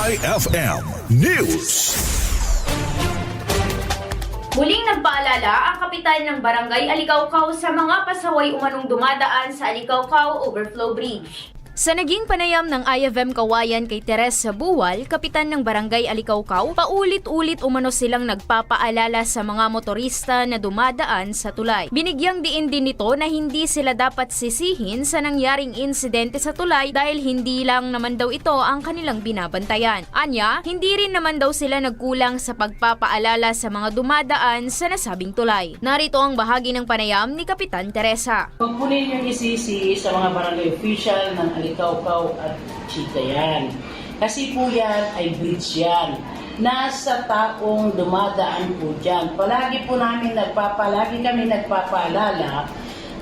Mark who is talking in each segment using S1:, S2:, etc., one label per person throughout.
S1: IFM News.
S2: Muling nagpaalala ang kapitan ng barangay Alikawkaw sa mga pasaway umanong dumadaan sa Alikawkaw Overflow Bridge.
S3: Sa naging panayam ng IFM Kawayan kay Teresa Buwal, kapitan ng barangay Alikawkaw, paulit-ulit umano silang nagpapaalala sa mga motorista na dumadaan sa tulay. Binigyang diin din nito na hindi sila dapat sisihin sa nangyaring insidente sa tulay dahil hindi lang naman daw ito ang kanilang binabantayan. Anya, hindi rin naman daw sila nagkulang sa pagpapaalala sa mga dumadaan sa nasabing tulay. Narito ang bahagi ng panayam ni Kapitan Teresa.
S4: Huwag po ninyong isisi sa mga barangay official ng Alikawkaw at Chitayan. Kasi po yan ay bridge yan. Nasa taong dumadaan po dyan. Palagi po namin nagpapalagi kami nagpapaalala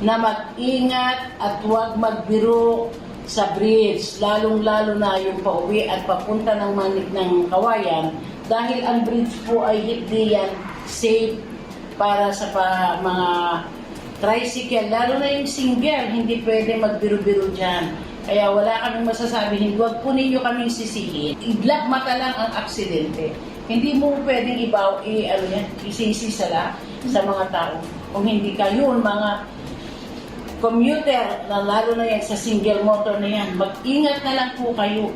S4: na mag-ingat at huwag magbiro sa bridge, lalong-lalo na yung pauwi at papunta ng manik ng kawayan dahil ang bridge po ay hindi yan safe para sa pa, mga tricycle, lalo na yung single, hindi pwede magbiro-biro dyan. Kaya wala kaming masasabi, hindi wag po ninyo kaming sisihin. Iglap mata lang ang aksidente. Hindi mo pwedeng ibaw, i, ano yan, isisi sala sa mga tao. Kung hindi kayo, mga commuter, na lalo na yan sa single motor na yan, mag-ingat na lang po kayo.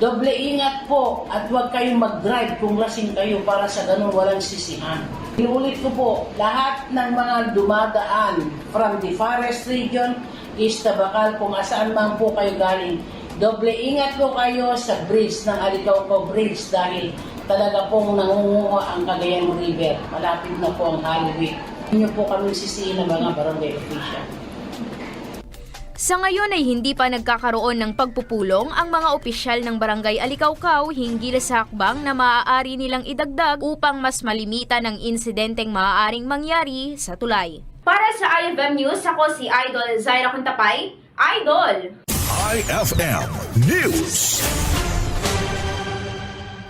S4: Doble ingat po at huwag kayong mag-drive kung lasing kayo para sa ganun walang sisihan. Inulit ko po, lahat ng mga dumadaan from the forest region, East Tabacal, kung asaan man po kayo galing, doble ingat po kayo sa bridge ng Alicauco Bridge dahil talaga pong nangunguha ang Cagayan River. Malapit na po ang Halloween. Hindi po kami sisihin ng mga barangay official.
S3: Sa ngayon ay hindi pa nagkakaroon ng pagpupulong ang mga opisyal ng barangay Alikawkaw hinggil sa hakbang na maaari nilang idagdag upang mas malimitan ang insidenteng maaaring mangyari sa tulay.
S2: Para sa IFM News, ako si Idol Zaira Kuntapay. Idol!
S1: IFM News.